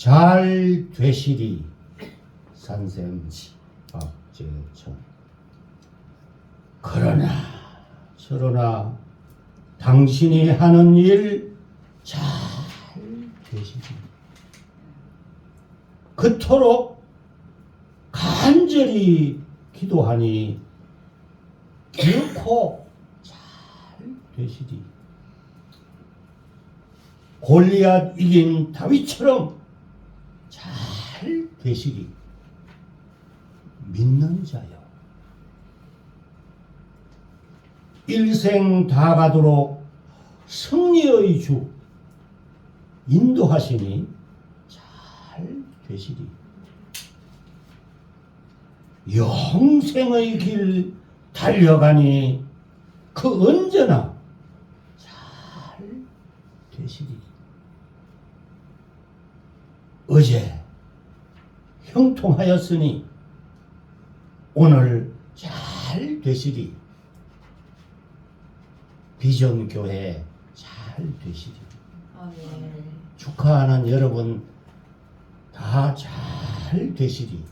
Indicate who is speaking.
Speaker 1: 잘 되시리 산샘지 박재천. 그러나 저러나 당신이 하는 일 잘 되시리. 그토록 간절히 기도하니 결코 잘 되시리. 골리앗 이긴 다윗처럼 잘 되시리 믿는 자여 일생 다 가도록 승리의 주 인도하시니 잘 되시리. 영생의 길 달려가니 그 언제나 잘 되시리 어제 형통하였으니 오늘 잘 되시리. 비전교회 잘 되시리.
Speaker 2: 아멘.
Speaker 1: 축하하는 여러분 다 잘 되시리